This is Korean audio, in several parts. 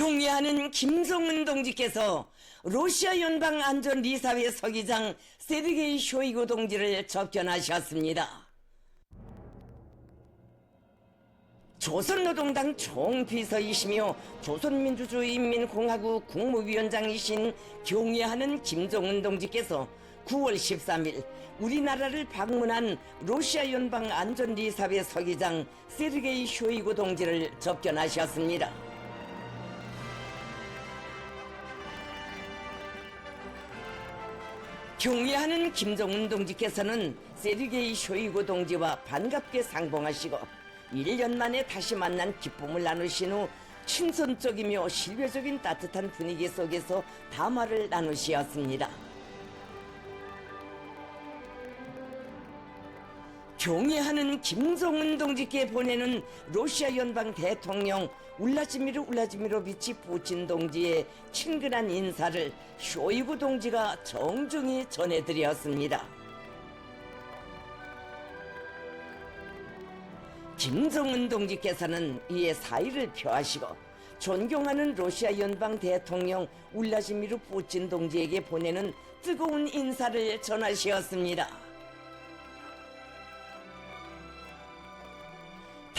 경례하는 김성은 동지께서 러시아 연방 안전 리사회 서기장 세르게이 쇼이구 동지를 접견하셨습니다. 조선노동당 총비서이시며 조선민주주의인민공화국 국무위원장이신 경례하는 김정은 동지께서 9월 13일 우리나라를 방문한 러시아 연방 안전리사회 서기장 세르게이 쇼이구 동지를 접견하셨습니다. 경례하는 김정은 동지께서는 세르게이 쇼이구 동지와 반갑게 상봉하시고 1년 만에 다시 만난 기쁨을 나누신 후 친선적이며 신뢰적인 따뜻한 분위기 속에서 담화를 나누시었습니다. 경애하는 김정은 동지께 보내는 러시아 연방 대통령 울라지미르 울라지미로비치 푸친 동지의 친근한 인사를 쇼이구 동지가 정중히 전해드렸습니다. 김정은 동지께서는 이에 사의를 표하시고 존경하는 러시아 연방 대통령 울라지미르 푸친 동지에게 보내는 뜨거운 인사를 전하시었습니다.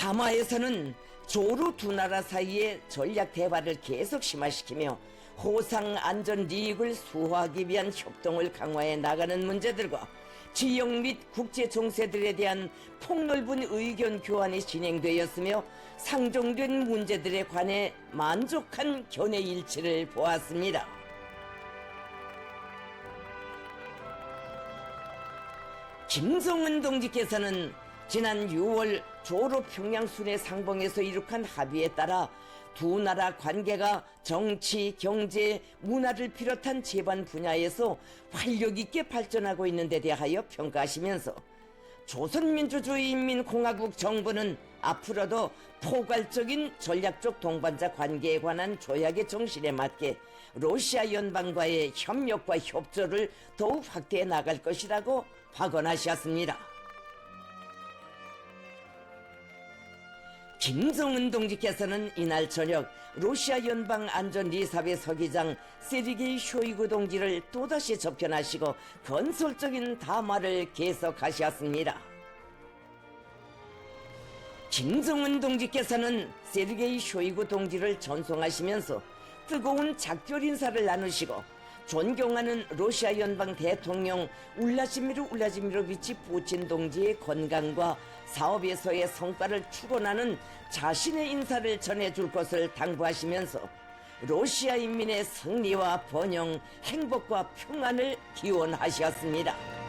담화에서는 조루 두 나라 사이의 전략 대화를 계속 심화시키며 호상 안전 리익을 수호하기 위한 협동을 강화해 나가는 문제들과 지역 및 국제 정세들에 대한 폭넓은 의견 교환이 진행되었으며 상정된 문제들에 관해 만족한 견해 일치를 보았습니다. 김성은 동지께서는 지난 6월 조로 평양 순회 상봉에서 이룩한 합의에 따라 두 나라 관계가 정치, 경제, 문화를 비롯한 제반 분야에서 활력 있게 발전하고 있는 데 대하여 평가하시면서 조선민주주의인민공화국 정부는 앞으로도 포괄적인 전략적 동반자 관계에 관한 조약의 정신에 맞게 러시아 연방과의 협력과 협조를 더욱 확대해 나갈 것이라고 확언하셨습니다. 김정은 동지께서는 이날 저녁 러시아 연방 안전리사회 서기장 세르게이 쇼이구 동지를 또다시 접견하시고 건설적인 담화를 계속하셨습니다. 김정은 동지께서는 세르게이 쇼이구 동지를 전송하시면서 뜨거운 작별 인사를 나누시고 존경하는 러시아 연방 대통령 울라지미르 울라지미로비치 푸친 동지의 건강과 사업에서의 성과를 추론하는 자신의 인사를 전해줄 것을 당부하시면서 러시아 인민의 승리와 번영, 행복과 평안을 기원하셨습니다.